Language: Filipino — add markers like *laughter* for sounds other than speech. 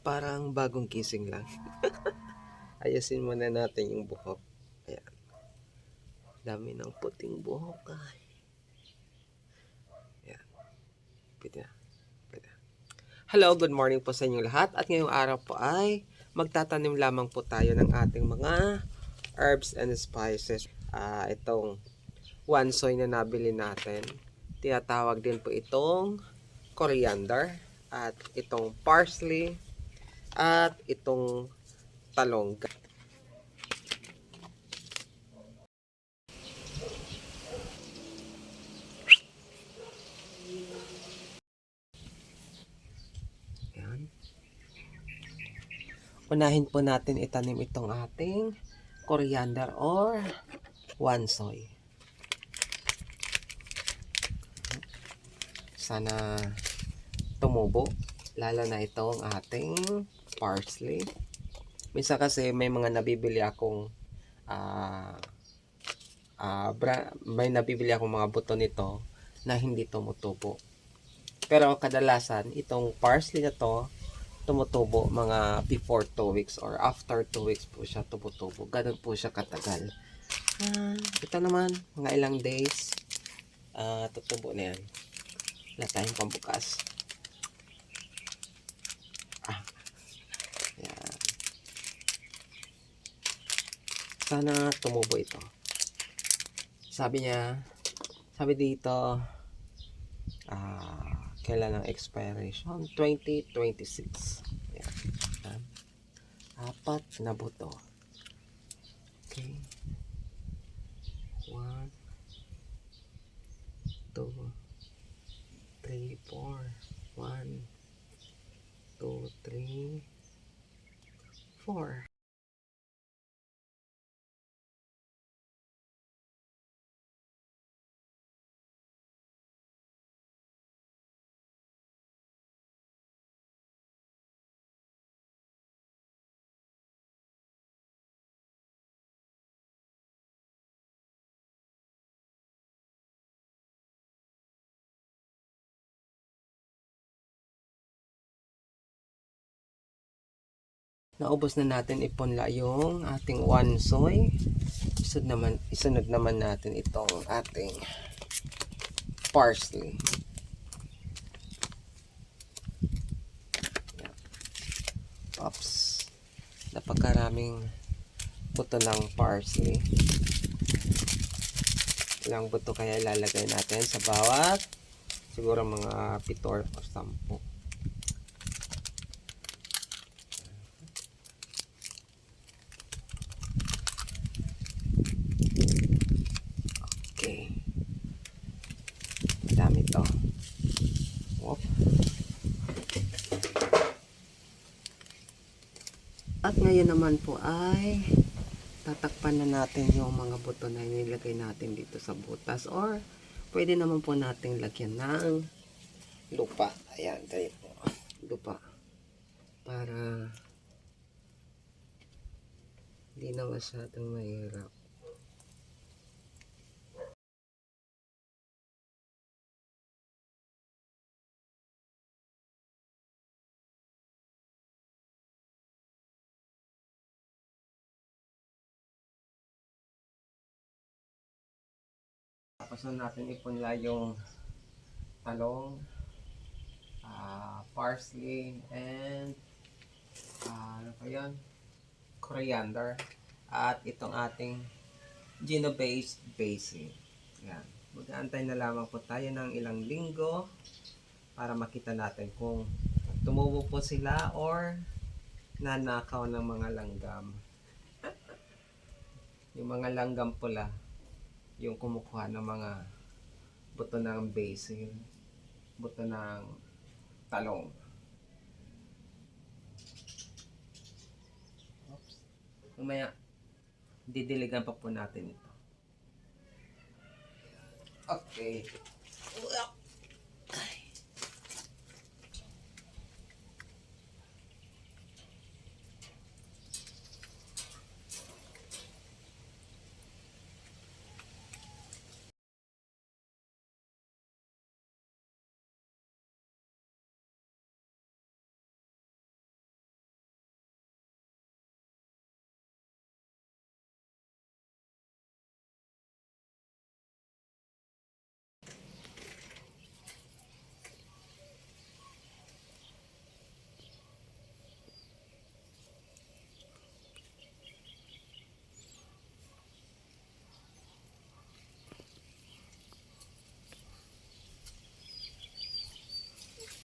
Parang bagong gising lang. *laughs* Ayusin muna natin yung buhok. Ayan. Dami ng puting buhok ay. Ayan. Pwede na. Pwede na. Hello, good morning po sa inyong lahat. At ngayong araw po ay magtatanim lamang po tayo ng ating mga herbs and spices. Ah, itong wansoy na nabili natin. Tinatawag din po itong coriander at itong parsley at itong talong. Yan. Unahin po natin itanim itong ating coriander or wansoy. Sana tumubo. Lalo na itong ating parsley. Minsan kasi may mga nabibili akong ah ah, bra- may nabibili akong mga buto nito na hindi tumutubo. Pero kadalasan, itong parsley na to, tumutubo mga before 2 weeks or after 2 weeks po siya tumutubo. Ganun po siya katagal. Ah, ito naman, mga ilang days, ah, tutubo na yan. Wala tayong pambukas. Ah, yan. Sana tumubo ito. Sabi niya, sabi dito, ah, kailan ang expiration? 2026. Yan. Yan. Apat na buto. Okay. One, two, three, four. One, two, three, four. naubos na natin ipunla yung ating one soy isunod naman, isunod naman natin itong ating parsley. Pops napakaraming buto ng parsley. Ilang buto kaya ilalagay natin sa bawat siguro mga 7 or 10 At ngayon naman po ay tatakpan na natin yung mga buto na nilagay natin dito sa butas or pwede naman po natin lagyan ng lupa. Ayan, tayo po. Lupa. Para hindi na masyadong mahirap. Tapos na natin ipunla yung talong, ah, parsley, and ah, ano pa yun? Coriander. At itong ating Genovese basil. Yan. Mag-aantay na lamang po tayo ng ilang linggo para makita natin kung tumubo po sila or nanakaw ng mga langgam. *laughs* yung mga langgam pula yung kumukuha ng mga buto ng basil, buto ng talong. Oops. Mamaya, didiligan pa po natin ito. Okay.